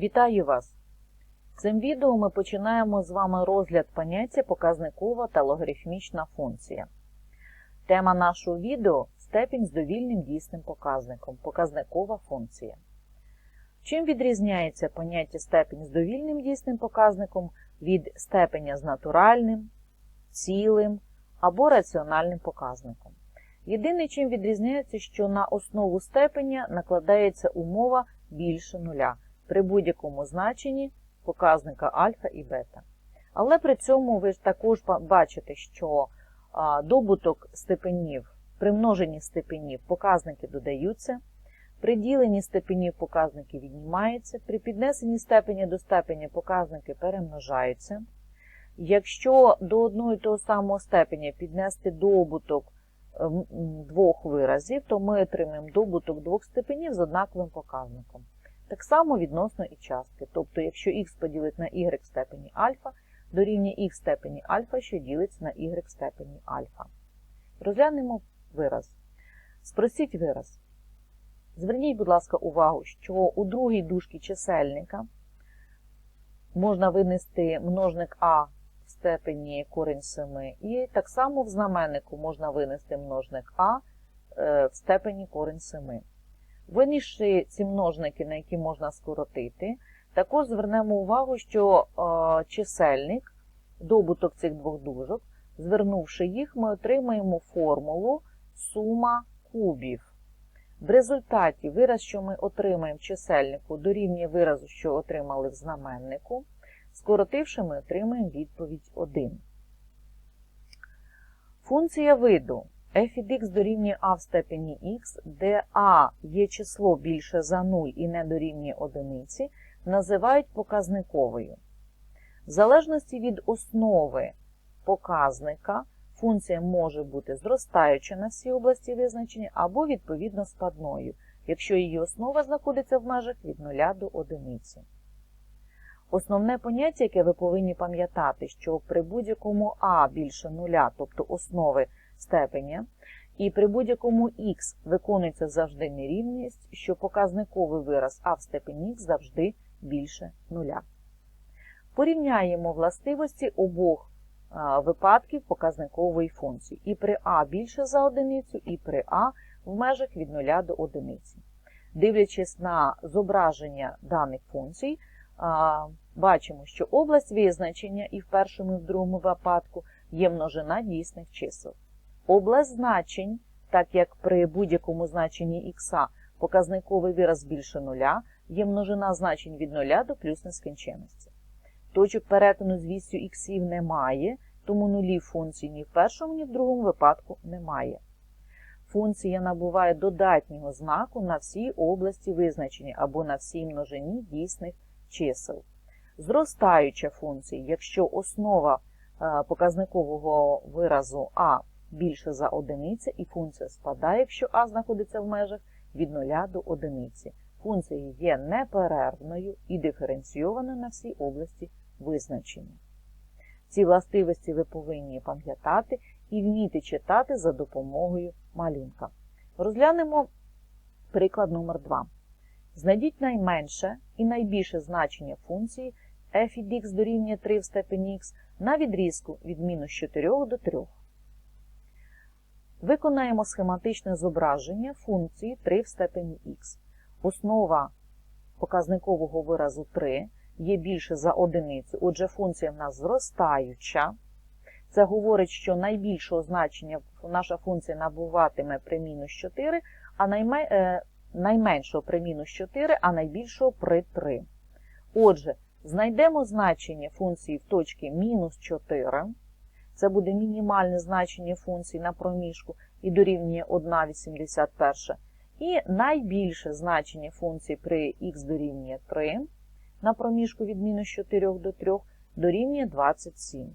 Вітаю вас! Цим відео ми починаємо з вами розгляд поняття показникова та логарифмічна функція. Тема нашого відео степінь з довільним дійсним показником, показникова функція. Чим відрізняється поняття степінь з довільним дійсним показником від степеня з натуральним, цілим або раціональним показником? Єдине, чим відрізняється, що на основу степеня накладається умова більше нуля при будь-якому значенні показника альфа і бета. Але при цьому ви також бачите, що добуток степенів, при множенні степенів показники додаються, при діленні степенів показники віднімаються, при піднесенні степеня до степеня показники перемножаються. Якщо до одного і того самого степеня піднести добуток ем, двох виразів, то ми отримаємо добуток двох степенів з однаковим показником. Так само відносно і частки. Тобто, якщо х поділити на y в степені альфа, дорівнює х в степені альфа, що ділиться на y в степені альфа. Розглянемо вираз. Спросіть вираз. Зверніть, будь ласка, увагу, що у другій дужці чисельника можна винести множник А в степені корінь 7, і так само в знаменнику можна винести множник А е, в степені корінь 7. Винісши ці множники, на які можна скоротити, також звернемо увагу, що е, чисельник, добуток цих двох дужок, звернувши їх, ми отримаємо формулу сума кубів. В результаті вираз, що ми отримаємо чисельнику, дорівнює виразу, що отримали в знаменнику. Скоротивши, ми отримаємо відповідь 1. Функція виду f x дорівнює а в степені x, де а є число більше за 0 і не дорівнює одиниці, називають показниковою. В залежності від основи показника, функція може бути зростаюча на всій області визначення або, відповідно, спадною, якщо її основа знаходиться в межах від 0 до 1. Основне поняття, яке ви повинні пам'ятати, що при будь-якому а більше нуля, тобто основи степеня, і при будь-якому х виконується завжди нерівність, що показниковий вираз а в степені х завжди більше нуля. Порівняємо властивості обох випадків показникової функції. І при а більше за одиницю, і при а в межах від 0 до одиниці. Дивлячись на зображення даних функцій, бачимо, що область визначення і в першому, і в другому випадку є множина дійсних чисел. Область значень, так як при будь-якому значенні х показниковий вираз більше нуля, є множина значень від нуля до плюс нескінченності. Точок перетину з вістю іксів немає, тому нулів функцій ні в першому, ні в другому випадку немає. Функція набуває додатнього знаку на всій області визначення або на всій множині дійсних чисел. Зростаюча функція, якщо основа е, показникового виразу а більше за одиниця, і функція спадає, якщо а знаходиться в межах від 0 до одиниці. Функція є неперервною і диференційованою на всій області визначення. Ці властивості ви повинні пам'ятати і вміти читати за допомогою малюнка. Розглянемо приклад номер 2 Знайдіть найменше і найбільше значення функції f від x дорівнює 3 в степені x на відрізку від мінус 4 до 3. Виконаємо схематичне зображення функції 3 в степені х. Основа показникового виразу 3 є більше за одиницю, отже, функція в нас зростаюча. Це говорить, що найбільшого значення наша функція набуватиме при мінус 4, а найме, найменшого при мінус 4, а найбільшого при 3. Отже, знайдемо значення функції в точці мінус 4. Це буде мінімальне значення функції на проміжку і дорівнює 1,81. І найбільше значення функції при х дорівнює 3 на проміжку від мінус 4 до 3 дорівнює 27.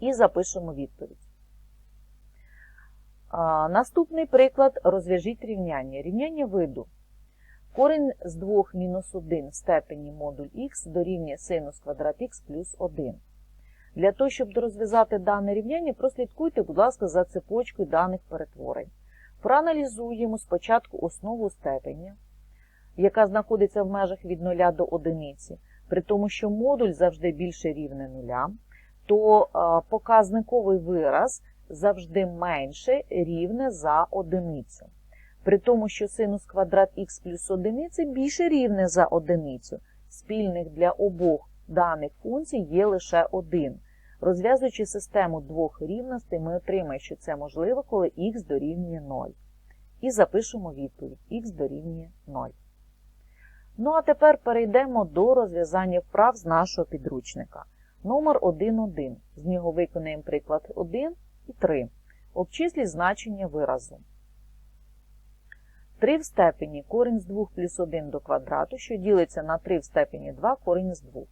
І запишемо відповідь. Наступний приклад розв'яжіть рівняння. Рівняння виду. Корінь з 2 мінус 1 в степені модуль х дорівнює синус квадрат х плюс 1. Для того, щоб розв'язати дане рівняння, прослідкуйте, будь ласка, за цепочкою даних перетворень. Проаналізуємо спочатку основу степеня. яка знаходиться в межах від 0 до 1, при тому, що модуль завжди більше рівне 0, то показниковий вираз завжди менше рівне за одиницю. При тому, що синус квадрат х плюс одиниці більше рівне за одиницю. Спільних для обох даних функцій є лише один. Розв'язуючи систему двох рівностей, ми отримаємо, що це можливо, коли х дорівнює 0. І запишемо відповідь х дорівнює 0. Ну а тепер перейдемо до розв'язання вправ з нашого підручника. Номер 1.1. З нього виконаємо приклад 1 і 3. Обчисліть значення виразу. 3 в степені корінь з 2 плюс 1 до квадрату, що ділиться на 3 в степені 2 корінь з 2.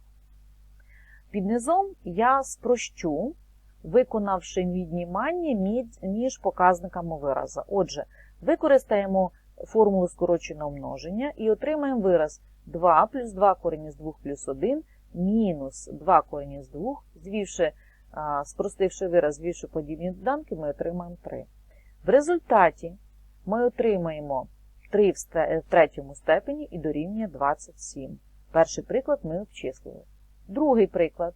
Під низом я спрощу, виконавши віднімання між- показниками вираза. Отже, використаємо формулу скороченого множення і отримаємо вираз 2 плюс 2 корінь з 2 плюс 1 мінус 2 корінь з 2, звівши, спростивши вираз, звівши подібні доданки, ми отримаємо 3. В результаті ми отримаємо 3 в в третьому степені і дорівнює 27. Перший приклад ми обчислили. Другий приклад.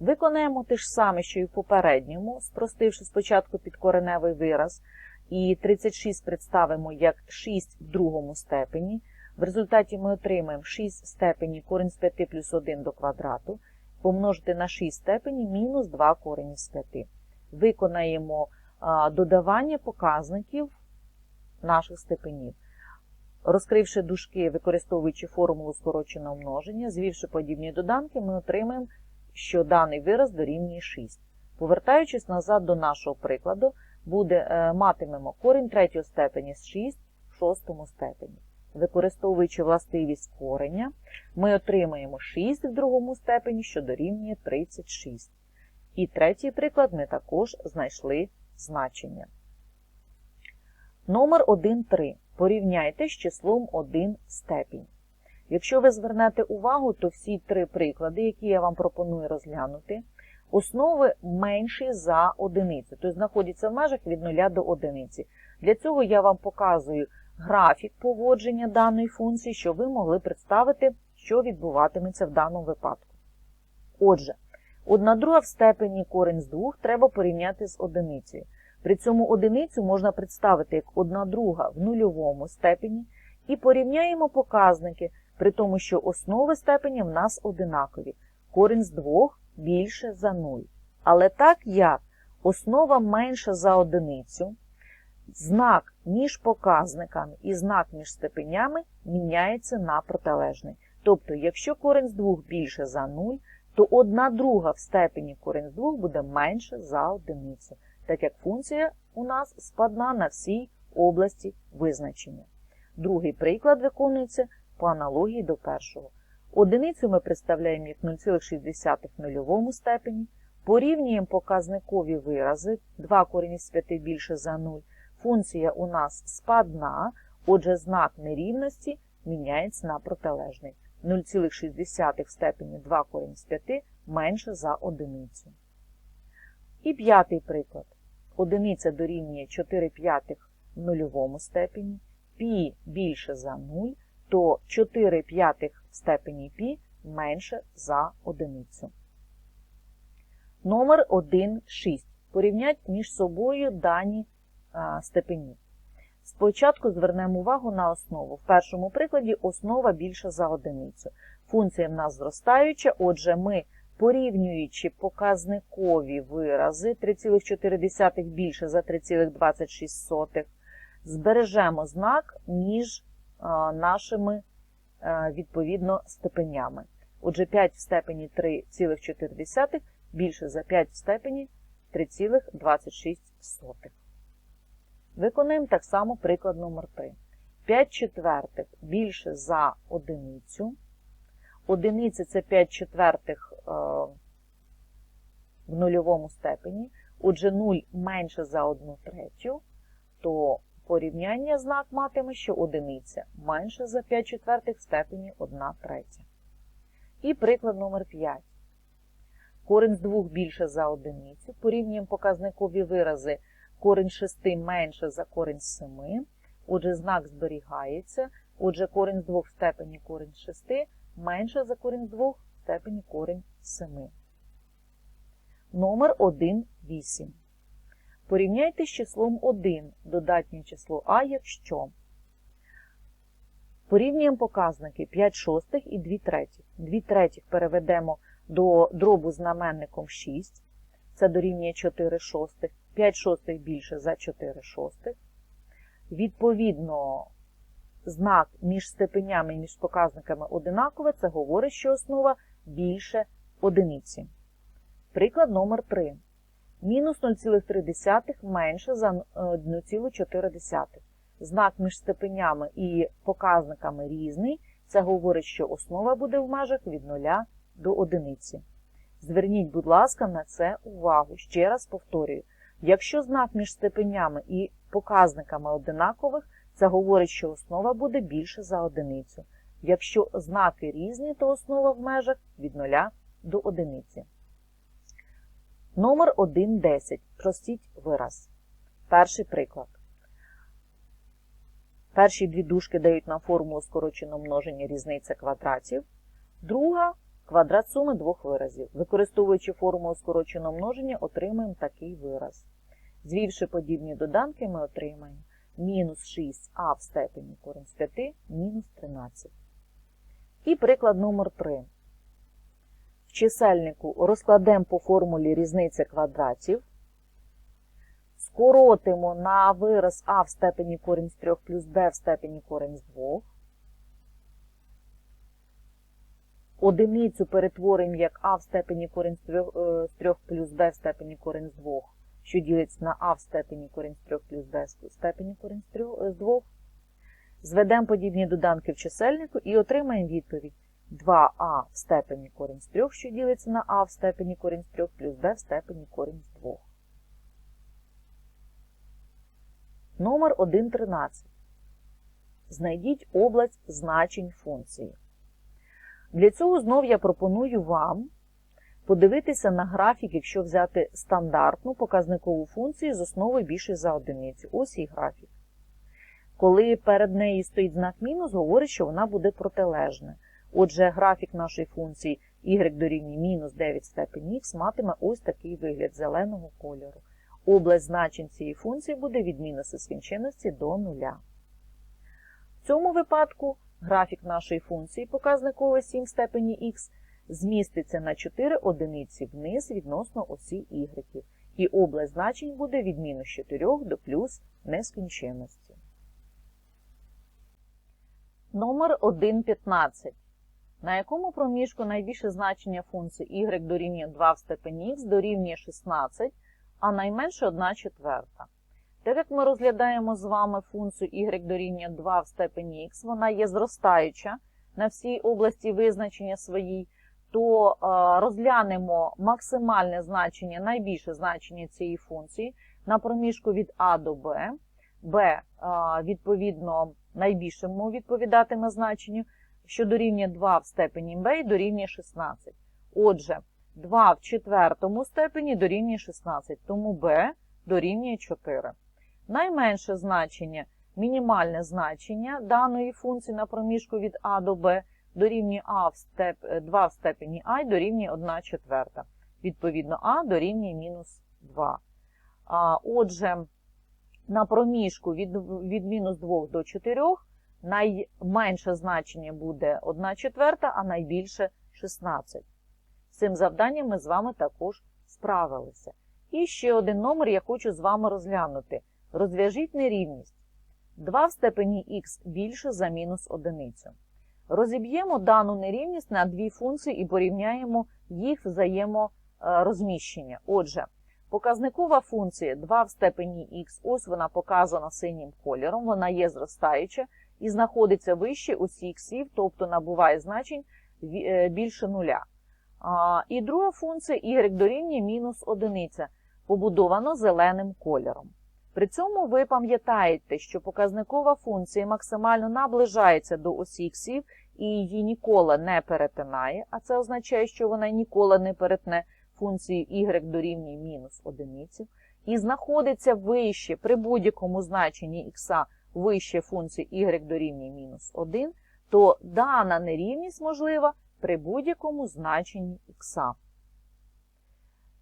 Виконаємо те ж саме, що і в попередньому, спростивши спочатку підкореневий вираз, і 36 представимо як 6 в другому степені. В результаті ми отримаємо 6 степені корінь з 5 плюс 1 до квадрату, помножити на 6 степені мінус 2 корінь з 5. Виконаємо додавання показників наших степенів. Розкривши дужки, використовуючи формулу скороченого множення, звівши подібні доданки, ми отримаємо, що даний вираз дорівнює 6. Повертаючись назад до нашого прикладу, буде, е, матимемо корінь третього степені з 6 в шостому степені. Використовуючи властивість кореня, ми отримаємо 6 в другому степені, що дорівнює 36. І третій приклад ми також знайшли значення. Номер 1,3. Порівняйте з числом 1 степінь. Якщо ви звернете увагу, то всі три приклади, які я вам пропоную розглянути, основи менші за одиницю, тобто знаходяться в межах від 0 до одиниці. Для цього я вам показую графік поводження даної функції, щоб ви могли представити, що відбуватиметься в даному випадку. Отже, 1 друга в степені корінь з 2 треба порівняти з одиницею. При цьому одиницю можна представити як 1 друга в нульовому степені і порівняємо показники, при тому, що основи степені в нас одинакові. Корінь з 2 більше за 0. Але так як основа менша за одиницю, знак між показниками і знак між степенями міняється на протилежний. Тобто, якщо корінь з 2 більше за 0, то 1 друга в степені корінь з 2 буде менше за одиницю так як функція у нас спадна на всій області визначення. Другий приклад виконується по аналогії до першого. Одиницю ми представляємо як 0,6 в нульовому степені, порівнюємо показникові вирази, 2 корінь з 5 більше за 0. Функція у нас спадна, отже, знак нерівності міняється на протилежний. 0,6 в степені 2 корінь з 5 менше за одиницю. І п'ятий приклад. Одиниця дорівнює 4 п'ятих в нульовому степені, пі більше за 0, то 4 п'ятих в степені пі менше за одиницю. Номер 1,6. Порівнять між собою дані степені. Спочатку звернемо увагу на основу. В першому прикладі основа більша за одиницю. Функція в нас зростаюча, отже, ми порівнюючи показникові вирази 3,4 більше за 3,26, збережемо знак між нашими відповідно степенями. Отже, 5 в степені 3,4 більше за 5 в степені 3,26. Виконуємо так само приклад номер 3. 5 четвертих більше за одиницю. Одиниця це 5 четвертих е, в нульовому степені. Отже, 0 менше за 1 третю, то порівняння знак матиме, що одиниця менше за 5 четвертих в степені 1 третя. І приклад номер 5. Корінь з 2 більше за одиницю. Порівнюємо показникові вирази. Корінь 6 менше за корінь з 7. Отже, знак зберігається. Отже, корінь з 2 в степені корінь з 6 менше за корінь з 2 в степені корінь з 7. Номер 1, 8. Порівняйте з числом 1 додатнє число А, якщо порівнюємо показники 5 шостих і 2 третіх. 2 третіх переведемо до дробу знаменником 6. Це дорівнює 4 шостих. 5 шостих більше за 4 шостих. Відповідно, знак між степенями і між показниками одинакове, це говорить, що основа більше одиниці. Приклад номер 3. Мінус 0,3 менше за 1,4. Знак між степенями і показниками різний. Це говорить, що основа буде в межах від 0 до 1. Зверніть, будь ласка, на це увагу. Ще раз повторюю. Якщо знак між степенями і показниками одинакових, це говорить, що основа буде більше за одиницю. Якщо знаки різні, то основа в межах від 0 до 1. Номер 1,10. Простіть вираз. Перший приклад. Перші дві дужки дають нам формулу скороченого множення різниця квадратів. Друга квадрат суми двох виразів. Використовуючи формулу скороченого множення, отримаємо такий вираз. Звівши подібні доданки, ми отримаємо мінус 6а в степені корінь з 5, мінус 13. І приклад номер 3. В чисельнику розкладемо по формулі різниці квадратів. Скоротимо на вираз а в степені корінь з 3 плюс b в степені корінь з 2. Одиницю перетворимо як а в степені корінь з 3 плюс b в степені корінь з 2, що ділиться на а в степені корінь з 3 плюс b в степені корінь з 2. Зведемо подібні доданки в чисельнику і отримаємо відповідь 2а в степені корінь з 3, що ділиться на а в степені корінь з 3 плюс b в степені корінь з 2. Номер 1.13. Знайдіть область значень функції. Для цього знов я пропоную вам подивитися на графік, якщо взяти стандартну показникову функцію з основою більше за одиницю. Ось і графік. Коли перед нею стоїть знак мінус, говорить, що вона буде протилежна. Отже, графік нашої функції y дорівнює мінус 9 степень х матиме ось такий вигляд зеленого кольору. Область значень цієї функції буде від мінуса скінченності до нуля. В цьому випадку графік нашої функції, показниковий 7 степені х, зміститься на 4 одиниці вниз відносно осі y, і область значень буде від мінус 4 до плюс нескінченності. Номер 1.15. На якому проміжку найбільше значення функції y дорівнює 2 в степені х дорівнює 16, а найменше 1 четверта. Так як ми розглядаємо з вами функцію y дорівнює 2 в степені х, вона є зростаюча на всій області визначення своїй, то розглянемо максимальне значення, найбільше значення цієї функції на проміжку від а до b, b, відповідно, найбільшому відповідатиме значенню, що дорівнює 2 в степені b і дорівнює 16. Отже, 2 в четвертому степені дорівнює 16, тому b дорівнює 4. Найменше значення, мінімальне значення даної функції на проміжку від а до b дорівнює а в степ, 2 в степені а дорівнює 1 четверта. Відповідно, а дорівнює мінус 2. А, Отже, на проміжку від, від мінус 2 до 4 найменше значення буде 1 четверта, а найбільше 16. З цим завданням ми з вами також справилися. І ще один номер я хочу з вами розглянути. Розв'яжіть нерівність. 2 в степені х більше за мінус одиницю. Розіб'ємо дану нерівність на дві функції і порівняємо їх взаєморозміщення. Отже, показникова функція 2 в степені х, ось вона показана синім кольором, вона є зростаюча і знаходиться вище усіх іксів, тобто набуває значень більше нуля. І друга функція y дорівнює мінус одиниця, побудовано зеленим кольором. При цьому ви пам'ятаєте, що показникова функція максимально наближається до осі іксів і її ніколи не перетинає, а це означає, що вона ніколи не перетне функцію y дорівнює мінус одиницю, і знаходиться вище при будь-якому значенні х вище функції y дорівнює мінус 1, то дана нерівність можлива при будь-якому значенні х.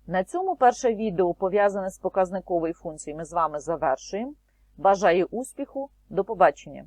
На цьому перше відео, пов'язане з показниковою функцією, ми з вами завершуємо. Бажаю успіху, до побачення!